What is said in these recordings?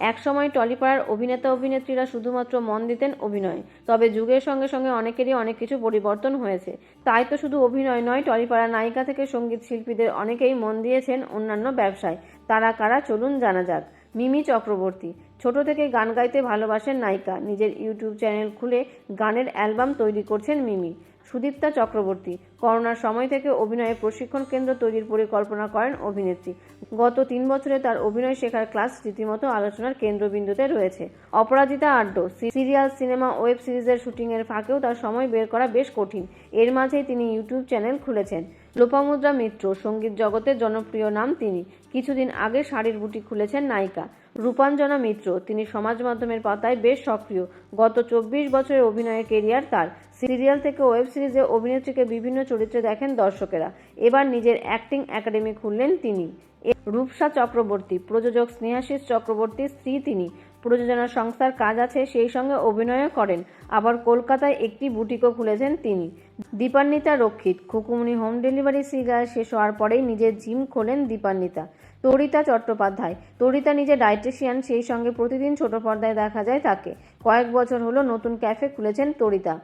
একসময় টলিপাড়ার অভিনেতা অভিনেত্রীরা শুধুমাত্র মন দিতেন অভিনয়। তবে যুগের সঙ্গে সঙ্গে অনেকেরই অনেক কিছু পরিবর্তন হয়েছে। তাই তো শুধু অভিনয় নয় টলিপাড়ার নায়িকা থেকে সংগীত শিল্পীদের অনেকেই মন দিয়েছেন অন্যান্য ব্যবসায়। তারা কারা চলুন জানা যাক। মিমি চক্রবর্তী। ছোট থেকে গান গাইতে ভালোবাসেন নায়িকা। নিজের ইউটিউব চ্যানেল খুলে গানের অ্যালবাম তৈরি করছেন মিমি। সুদীপ্তা চক্রবর্তী। করোনার সময় থেকে অভিনয়ে প্রশিক্ষণ কেন্দ্র তৈরির পরিকল্পনা করেন অভিনেত্রী। গত তিন বছরে তার অভিনয় শেখার ক্লাস রীতিমতো আলোচনার কেন্দ্রবিন্দুতে রয়েছে। Aparajita Adhya serial, cinema, web সিরিজের শুটিংয়ের ফাঁকেও তার সময় বের করা বেশ কঠিন। এর মাঝেই তিনি ইউটিউব চ্যানেল খুলেছেন। লোপামুদ্রা মিত্র, সংগীত জগতের জনপ্রিয় নাম তিনি। কিছুদিন আগে শাড়ির বুটি খুলেছেন নায়িকা। রূপাঞ্জনা মিত্র, তিনি সমাজ মাধ্যমের পাতায় বেশ সক্রিয়। গত চব্বিশ বছরের অভিনয়ের কেরিয়ার তার। সিরিয়াল থেকে ওয়েব সিরিজে অভিনেত্রীকে বিভিন্ন চরিত্রে দেখেন দর্শকেরা। এবার নিজের অ্যাক্টিং একাডেমি খুললেন তিনি। রূপসা চক্রবর্তী, প্রযোজক স্নেহাশিস চক্রবর্তীর স্ত্রী তিনি। প্রযোজনা সংস্থার কাজ আছে, সেই সঙ্গে অভিনয়ও করেন। আবার কলকাতায় একটি বুটিকও খুলেছেন তিনি। দীপান্বিতা রক্ষিত। খুকুমনি হোম ডেলিভারি সিগার শেষ হওয়ার পরেই নিজের জিম খোলেন দীপান্বিতা। তরিতা চট্টোপাধ্যায়। তরিতা নিজে ডায়েটিশিয়ান, সেই সঙ্গে প্রতিদিন ছোট পর্দায় দেখা যায় তাকে। কয়েক বছর হলো নতুন ক্যাফে খুলেছেন Tarita.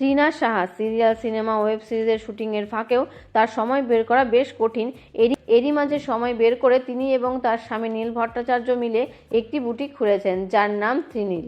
Trina Saha serial, cinema, web সিরিজের শুটিংয়ের ফাঁকেও তার সময় বের করা বেশ কঠিন। এরই এরই মাঝে সময় বের করে তিনি এবং তার স্বামী নীল ভট্টাচার্য মিলে একটি বুটিক খুলেছেন, যার নাম ত্রিনীল।